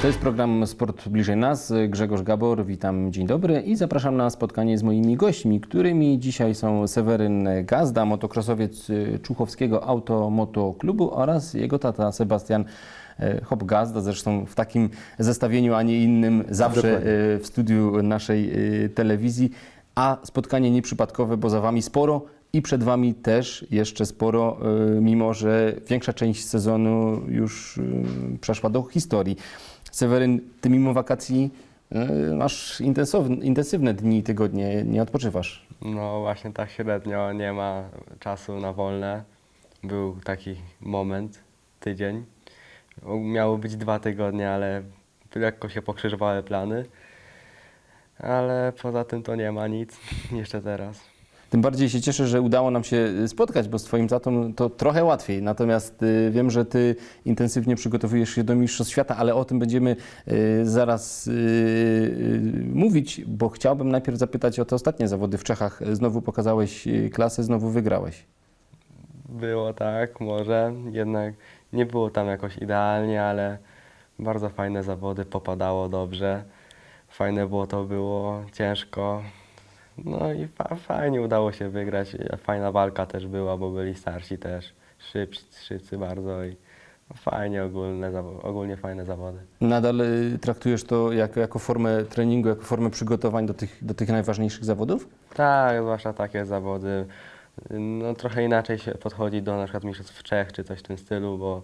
To jest program Sport Bliżej Nas. Grzegorz Gabor, witam, dzień dobry i zapraszam na spotkanie z moimi gośćmi, którymi dzisiaj są Seweryn Gazda, motokrosowiec y, Czuchowskiego Automoto Klubu oraz jego tata Sebastian y, Hop Gazda, zresztą w takim zestawieniu, a nie innym, zawsze Dokładnie. y, w studiu naszej telewizji. A spotkanie nieprzypadkowe, bo za Wami sporo i przed Wami też jeszcze sporo, mimo że większa część sezonu już przeszła do historii. Seweryn, Ty mimo wakacji y, masz intensywne dni i tygodnie, nie odpoczywasz. No właśnie tak średnio, nie ma czasu na wolne. Był taki moment, tydzień. Miało być dwa tygodnie, ale lekko się pokrzyżowały plany. Ale poza tym to nie ma nic jeszcze teraz. Tym bardziej się cieszę, że udało nam się spotkać, bo z Twoim tatą to trochę łatwiej. Natomiast y, wiem, że Ty intensywnie przygotowujesz się do Mistrzostw Świata, ale o tym będziemy y, zaraz y, y, mówić, bo chciałbym najpierw zapytać o te ostatnie zawody w Czechach. Znowu pokazałeś y, klasę, znowu wygrałeś. Było tak, może, jednak nie było tam jakoś idealnie, ale bardzo fajne zawody, popadało dobrze. Fajne było to było, ciężko. No i fa fajnie udało się wygrać. Fajna walka też była, bo byli starsi też, szybcy, szybcy bardzo i fajnie ogólne, ogólnie fajne zawody. Nadal y, traktujesz to jako, jako formę treningu, jako formę przygotowań do tych, do tych najważniejszych zawodów? Tak, zwłaszcza takie zawody. No trochę inaczej się podchodzi do na przykład Mistrzostw Czech czy coś w tym stylu, bo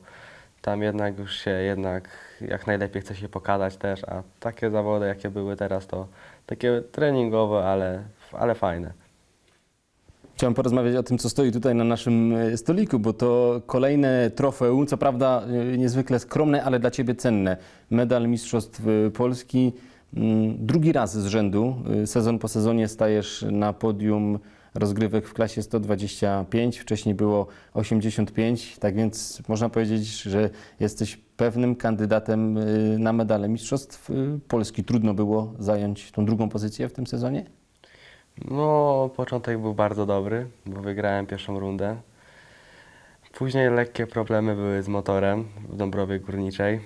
tam jednak już się jednak jak najlepiej chce się pokazać też, a takie zawody jakie były teraz to takie treningowe, ale, ale fajne. Chciałem porozmawiać o tym, co stoi tutaj na naszym e, stoliku, bo to kolejne trofeum, co prawda e, niezwykle skromne, ale dla Ciebie cenne. Medal Mistrzostw e, Polski. Mm, Drugi raz z rzędu, sezon po sezonie stajesz na podium rozgrywek w klasie 125, wcześniej było 85, tak więc można powiedzieć, że jesteś pewnym kandydatem na medale Mistrzostw Polski. Trudno było zająć tą drugą pozycję w tym sezonie? No, początek był bardzo dobry, bo wygrałem pierwszą rundę. Później lekkie problemy były z motorem w Dąbrowie Górniczej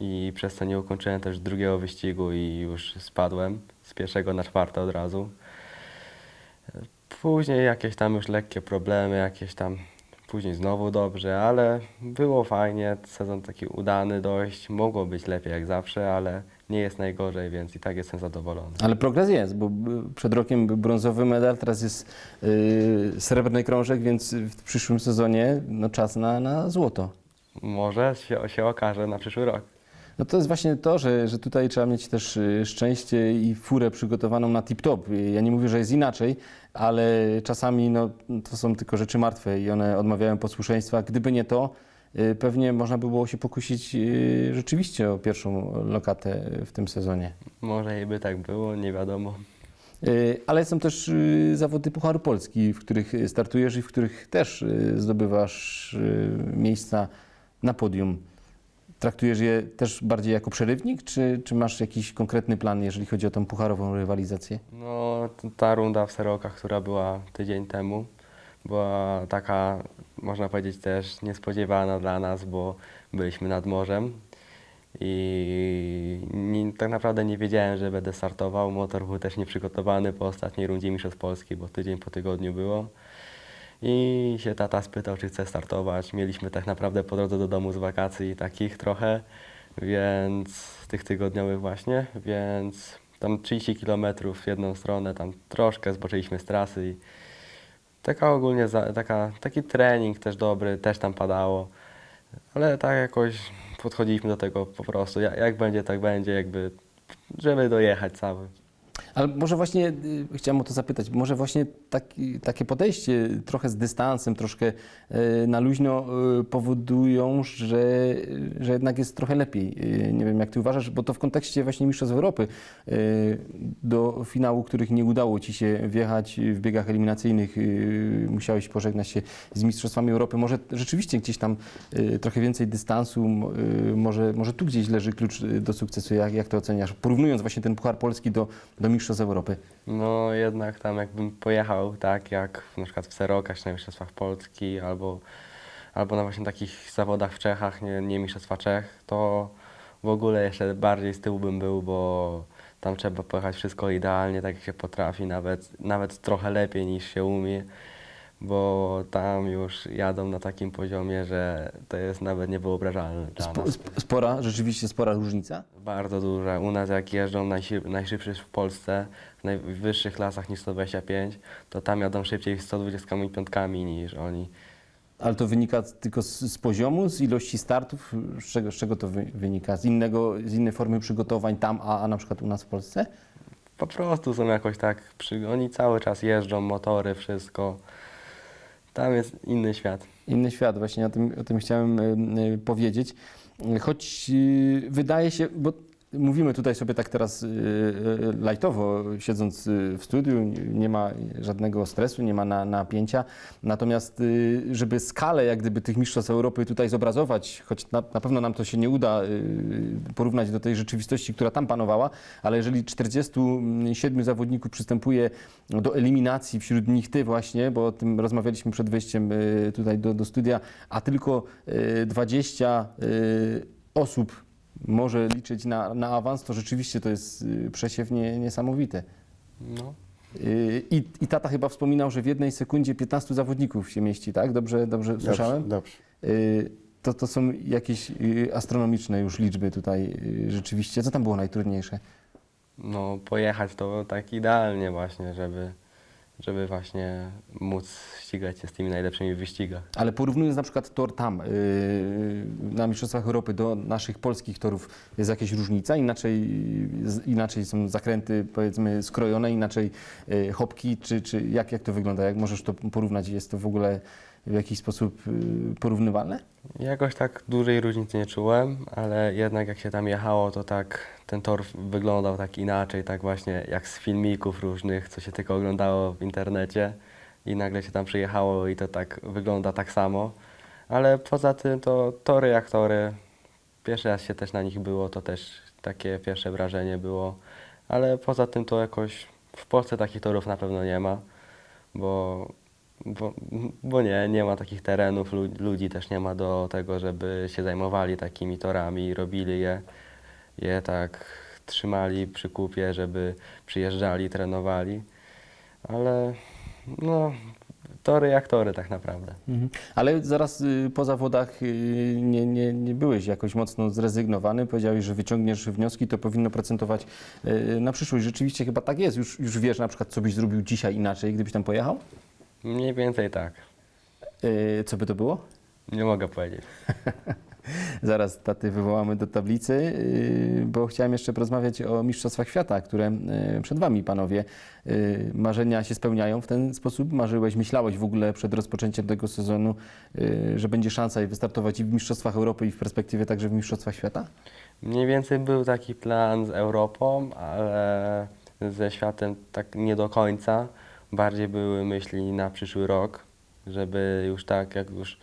i przez to nie ukończyłem też drugiego wyścigu i już spadłem z pierwszego na czwarte od razu. Później jakieś tam już lekkie problemy, jakieś tam, później znowu dobrze, ale było fajnie, sezon taki udany dość, mogło być lepiej jak zawsze, ale nie jest najgorzej, więc i tak jestem zadowolony. Ale progres jest, bo przed rokiem był brązowy medal, teraz jest y, srebrny krążek, więc w przyszłym sezonie no, czas na, na złoto. Może się, się okaże na przyszły rok. No to jest właśnie to, że, że tutaj trzeba mieć też y, szczęście i furę przygotowaną na tip-top. Ja nie mówię, że jest inaczej, ale czasami no, to są tylko rzeczy martwe i one odmawiają posłuszeństwa. Gdyby nie to, y, pewnie można by było się pokusić y, rzeczywiście o pierwszą lokatę w tym sezonie. Może i by tak było, nie wiadomo. Ale są też zawody Pucharu Polski, w których startujesz i w których też zdobywasz miejsca na podium. Traktujesz je też bardziej jako przerywnik, czy, czy masz jakiś konkretny plan, jeżeli chodzi o tą pucharową rywalizację? No, ta runda w Serokach, która była tydzień temu, była taka, można powiedzieć, też niespodziewana dla nas, bo byliśmy nad morzem i nie, tak naprawdę nie wiedziałem, że będę startował. Motor był też nieprzygotowany po ostatniej rundzie Mistrzostw Polski, bo tydzień po tygodniu było. I się tata spytał, czy chcę startować. Mieliśmy tak naprawdę po drodze do domu z wakacji takich trochę, więc tych tygodniowych właśnie, więc tam 30 km w jedną stronę, tam troszkę zboczyliśmy z trasy i taka ogólnie, za, taka, taki trening też dobry, też tam padało, ale tak jakoś podchodziliśmy do tego po prostu, jak, jak będzie, tak będzie, jakby, żeby dojechać cały. Ale może właśnie, y, chciałem o to zapytać, może właśnie taki, takie podejście trochę z dystansem, troszkę y, na luźno y, powodują, że, że jednak jest trochę lepiej. Nie wiem, jak ty uważasz, bo to w kontekście właśnie Mistrzostw Europy do finału, których nie udało ci się wjechać w biegach eliminacyjnych, musiałeś pożegnać się z Mistrzostwami Europy. Może rzeczywiście gdzieś tam trochę więcej dystansu, może, może tu gdzieś leży klucz do sukcesu. Jak, jak to oceniasz? Porównując właśnie ten Puchar Polski do, do Mistrzostw Europy. No jednak tam jakbym pojechał tak jak na przykład w Serokach czy na Mistrzostwach Polski albo, albo na właśnie takich zawodach w Czechach, nie, nie Mistrzostwa Czech, to w ogóle jeszcze bardziej z tyłu bym był, bo tam trzeba pojechać wszystko idealnie, tak jak się potrafi, nawet, nawet trochę lepiej niż się umie, bo tam już jadą na takim poziomie, że to jest nawet niewyobrażalne dla nas. sp- spora, rzeczywiście spora różnica. Bardzo duże. U nas jak jeżdżą najsi- najszybszy w Polsce, w najwyższych klasach niż 125, to tam jadą szybciej 125 niż oni. Ale to wynika tylko z, z poziomu, z ilości startów? Z czego, z czego to wy, wynika? Z, innego, z innej formy przygotowań tam, a, a na przykład u nas w Polsce? Po prostu są jakoś tak, przy... oni cały czas jeżdżą, motory, wszystko. Tam jest inny świat. Inny świat, właśnie o tym, o tym chciałem powiedzieć. Choć y, wydaje się, bo mówimy tutaj sobie tak teraz y, y, lajtowo, siedząc y, w studiu, nie ma żadnego stresu, nie ma na, napięcia. Natomiast, żeby skalę jak gdyby tych mistrzostw Europy tutaj zobrazować, choć na, na pewno nam to się nie uda porównać do tej rzeczywistości, która tam panowała, ale jeżeli 47 zawodników przystępuje do eliminacji, wśród nich ty właśnie, bo o tym rozmawialiśmy przed wejściem tutaj do, do studia, a tylko y, 20 y, osób może liczyć na, na awans, to rzeczywiście to jest y, przesiew nie, niesamowity. No. Y, I, I tata chyba wspominał, że w jednej sekundzie 15 zawodników się mieści, tak? Dobrze, dobrze słyszałem? Dobrze. Y, To, to są jakieś astronomiczne już liczby tutaj rzeczywiście. Co tam było najtrudniejsze? no pojechać to tak idealnie właśnie, żeby, żeby właśnie móc ścigać się z tymi najlepszymi w wyścigach. Ale porównując na przykład tor tam yy, na Mistrzostwach Europy do naszych polskich torów, jest jakaś różnica? Inaczej, inaczej są zakręty powiedzmy skrojone, inaczej yy, hopki, czy, czy jak, jak to wygląda? Jak możesz to porównać? Jest to w ogóle w jakiś sposób yy, porównywalne? Jakoś tak dużej różnicy nie czułem, ale jednak jak się tam jechało, to tak ten tor wyglądał tak inaczej, tak właśnie jak z filmików różnych, co się tylko oglądało w internecie i nagle się tam przyjechało i to tak wygląda tak samo. Ale poza tym to tory jak tory. Pierwszy raz się też na nich było, to też takie pierwsze wrażenie było. Ale poza tym to jakoś w Polsce takich torów na pewno nie ma, bo bo, bo nie, nie ma takich terenów, lu- ludzi też nie ma do tego, żeby się zajmowali takimi torami robili je, je tak trzymali przy kupie, żeby przyjeżdżali, trenowali. Ale no, tory jak tory tak naprawdę. Mhm. Ale zaraz y, po zawodach y, nie, nie, nie byłeś jakoś mocno zrezygnowany. Powiedziałeś, że wyciągniesz wnioski, to powinno procentować y, na przyszłość. Rzeczywiście chyba tak jest. Już, już wiesz na przykład, co byś zrobił dzisiaj inaczej, gdybyś tam pojechał? Mniej więcej tak. Y, Co by to było? Nie mogę powiedzieć. Zaraz taty wywołamy do tablicy, y, bo chciałem jeszcze porozmawiać o Mistrzostwach Świata, które y, przed Wami, panowie. Y, Marzenia się spełniają w ten sposób? Marzyłeś, myślałeś w ogóle przed rozpoczęciem tego sezonu, że będzie szansa i wystartować i w Mistrzostwach Europy, i w perspektywie także w Mistrzostwach Świata? Mniej więcej był taki plan z Europą, ale ze światem tak nie do końca. Bardziej były myśli na przyszły rok, żeby już tak, jak już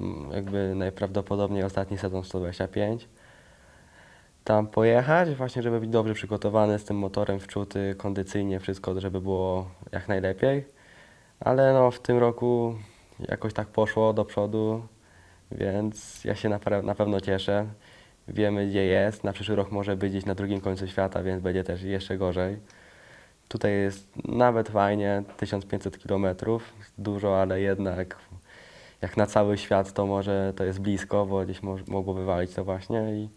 mm, jakby najprawdopodobniej ostatni sezon 125, tam pojechać, właśnie żeby być dobrze przygotowany z tym motorem wczuty, kondycyjnie wszystko, żeby było jak najlepiej. Ale no w tym roku jakoś tak poszło do przodu, więc ja się na, na pewno cieszę. Wiemy gdzie jest, na przyszły rok może być gdzieś na drugim końcu świata, więc będzie też jeszcze gorzej. Tutaj jest nawet fajnie, 1500 km, dużo, ale jednak jak na cały świat to może to jest blisko, bo gdzieś mo- mogło wywalić to właśnie i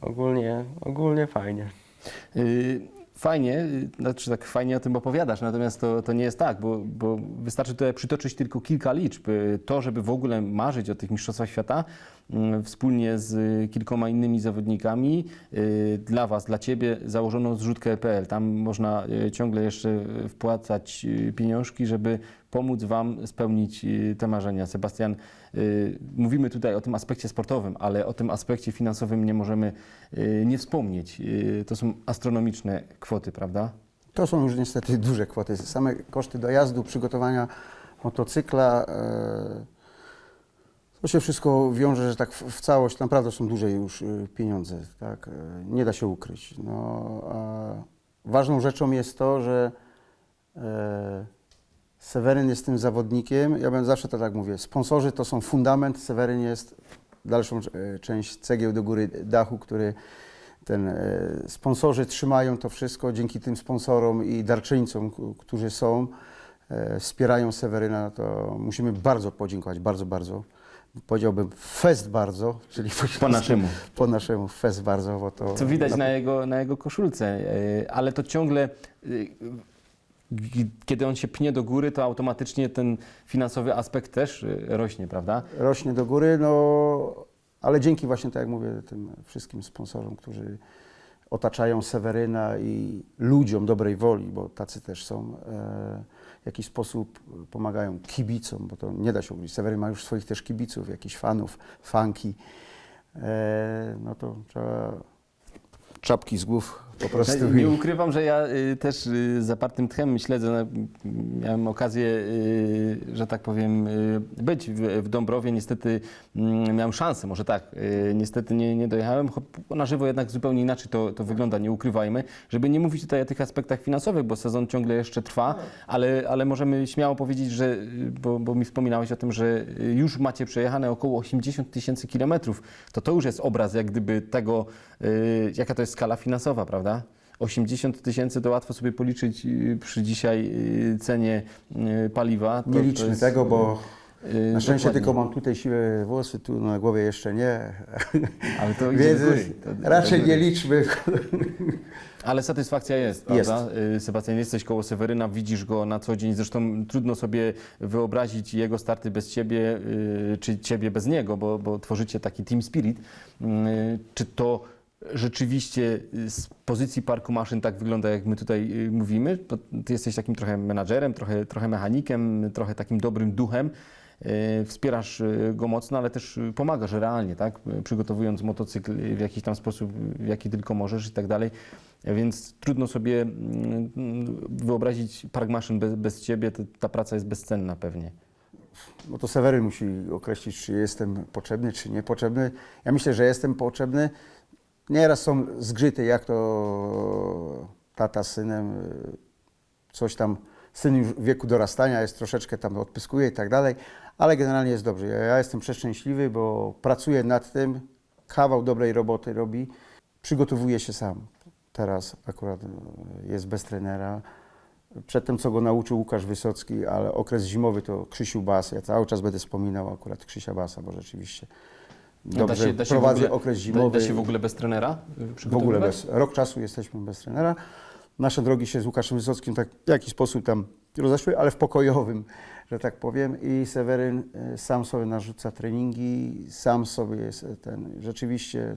ogólnie, ogólnie fajnie. Y, Fajnie, znaczy tak fajnie o tym opowiadasz, natomiast to, to nie jest tak, bo, bo wystarczy tutaj przytoczyć tylko kilka liczb. To, żeby w ogóle marzyć o tych Mistrzostwach Świata mm, wspólnie z kilkoma innymi zawodnikami, y, dla Was, dla Ciebie założono zrzutkę.pl. Tam można y, ciągle jeszcze wpłacać y, pieniążki, żeby pomóc Wam spełnić y, te marzenia. Sebastian, y, mówimy tutaj o tym aspekcie sportowym, ale o tym aspekcie finansowym nie możemy y, nie wspomnieć. To są astronomiczne kwoty, prawda? To są już niestety duże kwoty. Same koszty dojazdu, przygotowania motocykla. e, To się wszystko wiąże, że tak w, całość naprawdę są duże już pieniądze. Tak? E, Nie da się ukryć. No, ważną rzeczą jest to, że e, Seweryn jest tym zawodnikiem. Ja bym zawsze to tak mówię. Sponsorzy to są fundament, Seweryn jest dalszą e, część cegieł do góry dachu, który ten, e, sponsorzy trzymają to wszystko. Dzięki tym sponsorom i darczyńcom, którzy są, e, wspierają Seweryna, to musimy bardzo podziękować, bardzo, bardzo. Powiedziałbym fest bardzo, czyli po, naszemu. po naszemu fest bardzo, bo to... Co widać na- na jego, na jego koszulce, ale to ciągle, kiedy on się pnie do góry, to automatycznie ten finansowy aspekt też e, rośnie, prawda? rośnie do góry, no ale dzięki właśnie, tak jak mówię, tym wszystkim sponsorom, którzy otaczają Seweryna i ludziom dobrej woli, bo tacy też są, e, w jakiś sposób pomagają kibicom, bo to nie da się ukryć. Seweryn ma już swoich też kibiców, jakichś fanów, fanki, e, no to trzeba czapki z głów po prostu. Nie ukrywam, że ja y, też y, zapartym tchem śledzę. na- Miałem okazję, y, że tak powiem, być w, Dąbrowie. Niestety mm, miałem szansę, może tak. Niestety nie, nie dojechałem. Na żywo jednak zupełnie inaczej to, to wygląda, nie ukrywajmy. Żeby nie mówić tutaj o tych aspektach finansowych, bo sezon ciągle jeszcze trwa, ale, ale możemy śmiało powiedzieć, że, bo, bo mi wspominałeś o tym, że już macie przejechane około 80 tysięcy kilometrów. To to już jest obraz jak gdyby tego, jaka to jest skala finansowa, prawda? 80 tysięcy to łatwo sobie policzyć y, przy dzisiaj y, cenie y, paliwa. To, Nie to liczmy jest, tego, bo na szczęście tylko mam tutaj siwe włosy, tu na głowie jeszcze nie. Ale to Więc. To- raczej do nie liczmy. Ale satysfakcja jest, prawda? Sebastian, jesteś koło Seweryna, widzisz go na co dzień. Zresztą trudno sobie wyobrazić jego starty bez ciebie, czy ciebie bez niego, bo, bo tworzycie taki team spirit. Czy to rzeczywiście y, z pozycji parku maszyn tak wygląda, jak my tutaj y, mówimy? Ty jesteś takim trochę menadżerem, trochę, trochę mechanikiem, trochę takim dobrym duchem. Y, Wspierasz go mocno, ale też pomagasz realnie, tak? Przygotowując motocykl w jakiś tam sposób, w jaki tylko możesz i tak dalej. Więc trudno sobie mm, wyobrazić park maszyn bez, bez ciebie, ta praca jest bezcenna pewnie. No to Seweryn musi określić, czy jestem potrzebny, czy niepotrzebny. Ja myślę, że jestem potrzebny. Nieraz są zgrzyty, jak to tata z synem, y, coś tam, syn już w wieku dorastania jest troszeczkę tam odpyskuje i tak dalej, ale generalnie jest dobrze. Ja, jestem przeszczęśliwy, bo pracuję nad tym, kawał dobrej roboty robi, przygotowuje się sam. Teraz akurat y, jest bez trenera. Przedtem, co go nauczył Łukasz Wysocki, ale okres zimowy to Krzysiu Bas. Ja cały czas będę wspominał akurat Krzysia Basa, bo rzeczywiście dobrze w prowadzę ogóle, okres da, zimowy. da się w ogóle bez trenera W ogóle bez, rok czasu jesteśmy bez trenera. Nasze drogi się z Łukaszem Wysockim tak w jakiś sposób tam rozeszły, ale w pokojowym, że tak powiem. I Seweryn y, sam sobie narzuca treningi, sam sobie jest y, ten, rzeczywiście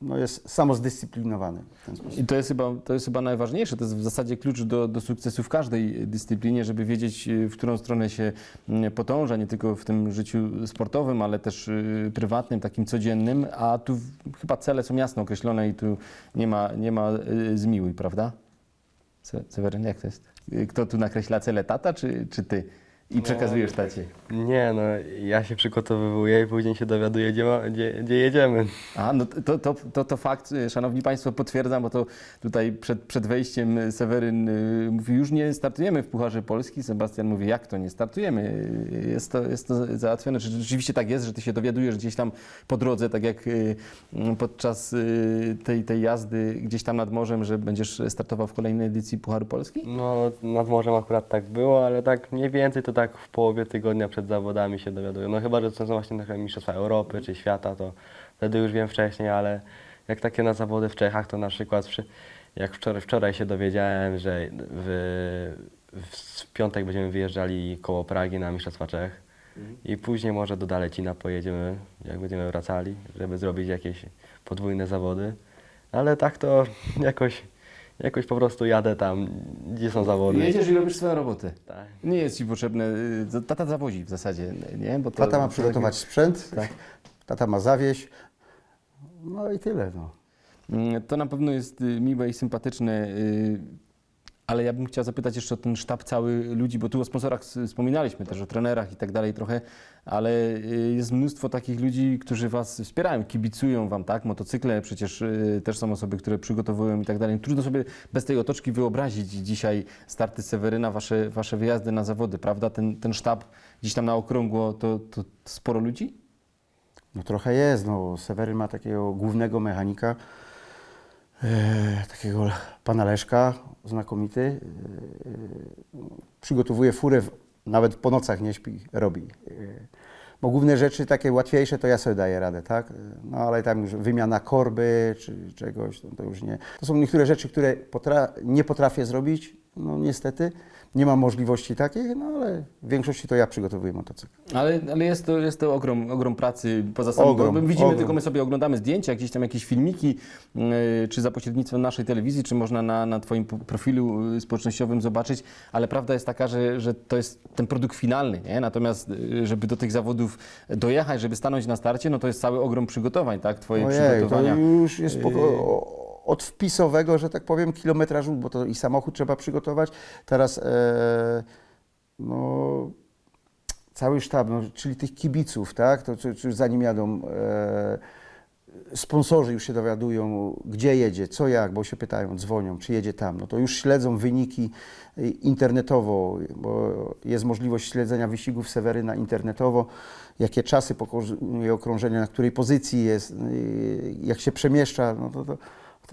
no jest samozdyscyplinowany w ten sposób. I to jest, chyba, to jest chyba najważniejsze. To jest w zasadzie klucz do, do sukcesu w każdej dyscyplinie, żeby wiedzieć, y, w którą stronę się mm, podąża, nie tylko w tym życiu sportowym, ale też y, prywatnym, takim codziennym. A tu chyba cele są jasno określone i tu nie ma, nie ma y, zmiłuj, prawda? Se- Seweryn, jak to jest? Kto tu nakreśla cele, tata czy, czy ty? I przekazujesz tacie. Nie, no ja się przygotowywuję i później się dowiaduję, gdzie, ma, gdzie, gdzie jedziemy. A, no to, to, to, to fakt, y, szanowni państwo, potwierdzam, bo to tutaj przed, przed wejściem y, Seweryn y, mówi, już nie startujemy w Pucharze Polski. Sebastian mówi, jak to nie startujemy? Jest to, jest to załatwione. Czy rzeczywiście tak jest, że ty się dowiadujesz gdzieś tam po drodze, tak jak y, podczas y, tej, tej jazdy gdzieś tam nad morzem, że będziesz startował w kolejnej edycji Pucharu Polski? No nad morzem akurat tak było, ale tak mniej więcej to tak w połowie tygodnia przed zawodami się dowiaduję. No chyba, że to są właśnie takie mistrzostwa Europy czy świata, to wtedy już wiem wcześniej, ale jak takie na zawody w Czechach, to na przykład przy, jak wczoraj, wczoraj się dowiedziałem, że w, w piątek będziemy wyjeżdżali koło Pragi na mistrzostwa Czech i później może do Dalecina pojedziemy, jak będziemy wracali, żeby zrobić jakieś podwójne zawody. Ale tak to jakoś, jakoś po prostu jadę tam, gdzie są zawody. Jedziesz i robisz swoją robotę. Tak. Nie jest ci potrzebne, y, tata zawozi w zasadzie, nie? Bo to, Tata ma to przygotować sprzęt, Tak. tata ma zawieźć, no i tyle. No. Mm, To na pewno jest y, miłe i sympatyczne, y, ale ja bym chciał zapytać jeszcze o ten sztab cały ludzi, bo tu o sponsorach wspominaliśmy też, o trenerach i tak dalej trochę, ale y, jest mnóstwo takich ludzi, którzy Was wspierają, kibicują Wam, tak? Motocykle przecież y, też są osoby, które przygotowują i tak dalej. Trudno sobie bez tej otoczki wyobrazić dzisiaj starty Seweryna, Wasze, wasze wyjazdy na zawody, prawda? Ten, ten sztab gdzieś tam na okrągło to, to sporo ludzi? No trochę jest, no Seweryn ma takiego głównego mechanika, e, takiego pana Leszka, znakomity. E, przygotowuje furę, nawet po nocach nie śpi, robi. E, bo główne rzeczy takie łatwiejsze to ja sobie daję radę, tak? No ale tam już wymiana korby czy czegoś, no to już nie. To są niektóre rzeczy, które potra nie potrafię zrobić, no niestety. Nie mam możliwości takiej, no ale w większości to ja przygotowuję motocykl. Ale, ale jest, to, jest to ogrom, ogrom pracy poza samym Ogrom, korbem. Widzimy ogrom. tylko, my sobie oglądamy zdjęcia, gdzieś tam jakieś filmiki, yy, czy za pośrednictwem naszej telewizji, czy można na, na Twoim profilu yy, społecznościowym zobaczyć, ale prawda jest taka, że, że to jest ten produkt finalny, nie? Natomiast, yy, żeby do tych zawodów dojechać, żeby stanąć na starcie, no to jest cały ogrom przygotowań, tak? Twoje Ojej, to przygotowania. już jest po, o- od wpisowego, że tak powiem, kilometrażu, bo to i samochód trzeba przygotować. Teraz e, no, cały sztab, no, czyli tych kibiców, tak? To, czy, czy zanim jadą, e, sponsorzy już się dowiadują, gdzie jedzie, co jak, bo się pytają, dzwonią, czy jedzie tam. No to już śledzą wyniki e, internetowo, bo jest możliwość śledzenia wyścigów Seweryna internetowo, jakie czasy pokonuje okrążenia, na której pozycji jest, y, jak się przemieszcza, no to, to,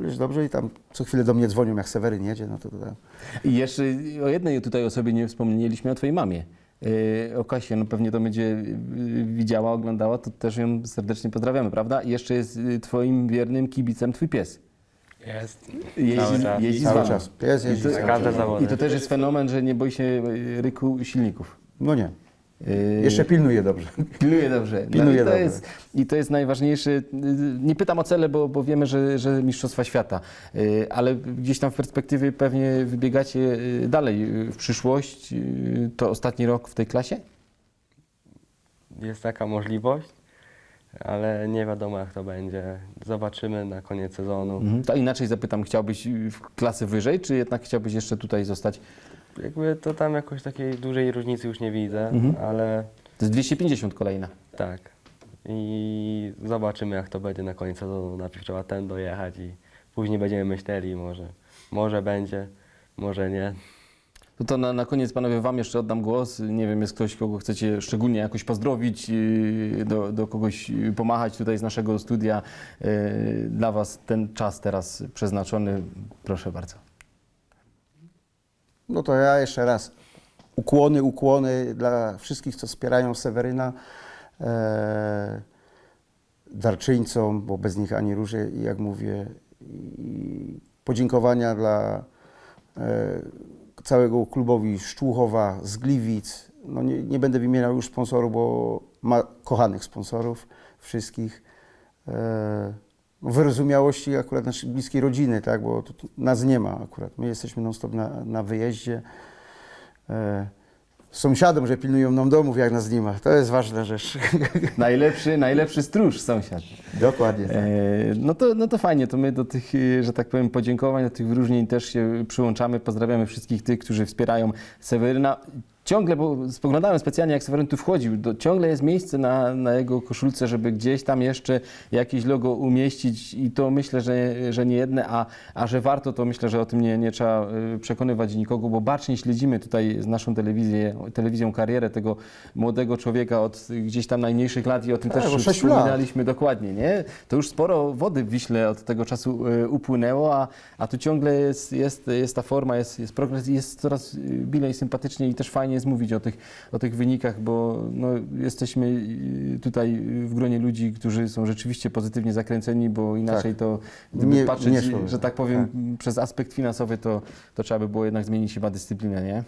już dobrze i tam co chwilę do mnie dzwonią, jak Seweryn jedzie, no to, to, I jeszcze o jednej tutaj osobie nie wspomnieliśmy, o Twojej mamie. Yy, o Kasię, no pewnie to będzie yy, widziała, oglądała, to też ją serdecznie pozdrawiamy, prawda? I jeszcze jest yy, Twoim wiernym kibicem Twój pies. Jest. Jeździ, Cały czas. jeździ z cały wami. czas. Pies I jeździ to, cały Każde czas. zawody. I to też jest fenomen, że nie boi się ryku silników. No nie, jeszcze pilnuje dobrze. Pilnuje dobrze. No Pilnuje i, to dobrze. jest, I to jest najważniejsze. Yy, Nie pytam o cele, bo, bo wiemy, że, że Mistrzostwa Świata, Yy, ale gdzieś tam w perspektywie pewnie wybiegacie yy, dalej yy, w przyszłość. Yy, To ostatni rok w tej klasie? Jest taka możliwość, ale nie wiadomo jak to będzie. Zobaczymy na koniec sezonu. Mhm. To inaczej zapytam, chciałbyś w klasę wyżej, czy jednak chciałbyś jeszcze tutaj zostać? Jakby to tam jakoś takiej dużej różnicy już nie widzę, Mhm. ale To jest 250 kolejna. tak. I zobaczymy jak to będzie na koniec sezonu. Najpierw trzeba ten dojechać i później będziemy myśleli może, może będzie, może nie. No to na, na koniec panowie wam jeszcze oddam głos. Nie wiem, jest ktoś, kogo chcecie szczególnie jakoś pozdrowić, yy, do, do kogoś yy, pomachać tutaj z naszego studia. Yy, Dla was ten czas teraz przeznaczony. Proszę bardzo. No to ja jeszcze raz ukłony, ukłony dla wszystkich, co wspierają Seweryna, e, darczyńcom, bo bez nich ani ruszy, jak mówię, i podziękowania dla e, całego klubowi Szczłuchowa, z Gliwic. No nie, nie będę wymieniał już sponsorów, bo ma kochanych sponsorów wszystkich. E, wyrozumiałości akurat naszej bliskiej rodziny, tak, bo tu, tu nas nie ma akurat. My jesteśmy non-stop na, na wyjeździe. E, sąsiadom, że pilnują nam domów, jak nas nie ma. To jest ważna rzecz. Najlepszy, najlepszy stróż sąsiad. Dokładnie tak. E, No to, no to fajnie, to my do tych, e, że tak powiem, podziękowań, do tych wyróżnień też się przyłączamy. Pozdrawiamy wszystkich tych, którzy wspierają Seweryna. Ciągle, bo spoglądałem specjalnie, jak Seweryn tu wchodził, ciągle jest miejsce na, na jego koszulce, żeby gdzieś tam jeszcze jakieś logo umieścić i to myślę, że, że nie jedne, a, a że warto, to myślę, że o tym nie, nie trzeba e, przekonywać nikogo, bo bacznie śledzimy tutaj z naszą telewizję, telewizją karierę tego młodego człowieka od gdzieś tam najmniejszych lat i o tym Tak, też lat. wspominaliśmy dokładnie, nie? To już sporo wody w Wiśle od tego czasu y, upłynęło, a, a tu ciągle jest, jest, jest ta forma, jest, jest progres i jest coraz y, bilej, sympatycznie i też fajnie jest mówić o tych, o tych wynikach, bo no, jesteśmy y, tutaj w gronie ludzi, którzy są rzeczywiście pozytywnie zakręceni, bo inaczej to, gdyby Nie- patrzeć, nie szło. że tak powiem, przez aspekt finansowy, to, to trzeba by było jednak zmienić chyba dyscyplinę, nie?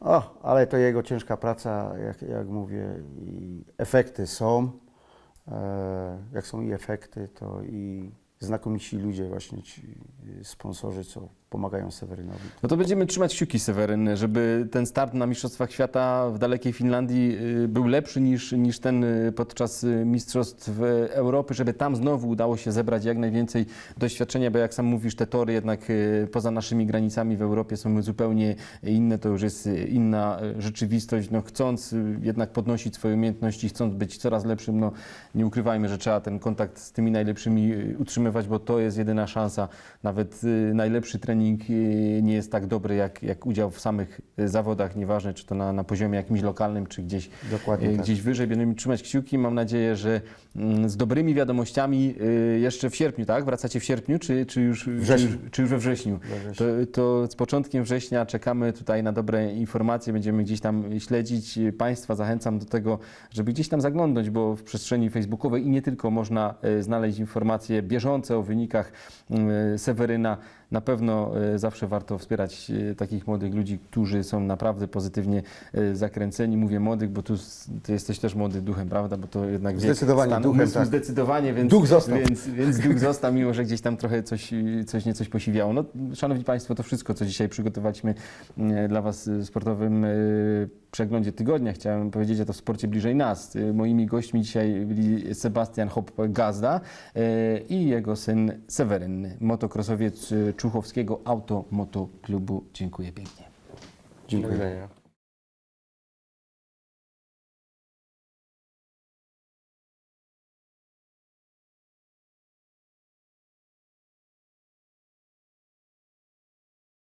O, ale to jego ciężka praca, jak, jak mówię, i efekty są. E, jak są i efekty, to i znakomici ludzie, właśnie ci sponsorzy, co pomagają Sewerynowi. No to będziemy trzymać kciuki, Seweryn, żeby ten start na Mistrzostwach Świata w dalekiej Finlandii y, był lepszy niż, niż ten y, podczas y, Mistrzostw Europy, żeby tam znowu udało się zebrać jak najwięcej doświadczenia, bo jak sam mówisz, te tory jednak poza naszymi granicami w Europie są zupełnie inne, to już jest inna rzeczywistość. No, chcąc jednak podnosić swoje umiejętności, chcąc być coraz lepszym, no nie ukrywajmy, że trzeba ten kontakt z tymi najlepszymi utrzymywać, bo to jest jedyna szansa. Nawet najlepszy trening trening y, nie jest tak dobry jak, jak udział w samych y, zawodach, nieważne czy to na, na poziomie jakimś lokalnym, czy gdzieś, Dokładnie y, tak. gdzieś wyżej. Będziemy trzymać kciuki. Mam nadzieję, że mm, z dobrymi wiadomościami jeszcze w sierpniu, tak? Wracacie w sierpniu, czy, czy, już, czy, Wrześniu. czy już we wrześniu? We wrześniu. To, to z początkiem września czekamy tutaj na dobre informacje, będziemy gdzieś tam śledzić. Państwa zachęcam do tego, żeby gdzieś tam zaglądać, bo w przestrzeni facebookowej i nie tylko można znaleźć informacje bieżące o wynikach Seweryna. Na pewno e, zawsze warto wspierać e, takich młodych ludzi, którzy są naprawdę pozytywnie e, zakręceni. Mówię młodych, bo tu ty jesteś też młody duchem, prawda? Bo to jednak Zdecydowanie stan duchem, tak. Zdecydowanie, więc, Duch został. Więc, więc duch został, mimo że gdzieś tam trochę coś, coś niecoś posiwiało. No, szanowni Państwo, to wszystko, co dzisiaj przygotowaliśmy dla Was w sportowym przeglądzie tygodnia. Chciałem powiedzieć, że to w sporcie bliżej nas. Moimi gośćmi dzisiaj byli Sebastian Hopp-Gazda e, i jego syn Seweryn, motokrosowiec Czuchowskiego Auto Motoklubu. Dziękuję pięknie. Widzenia.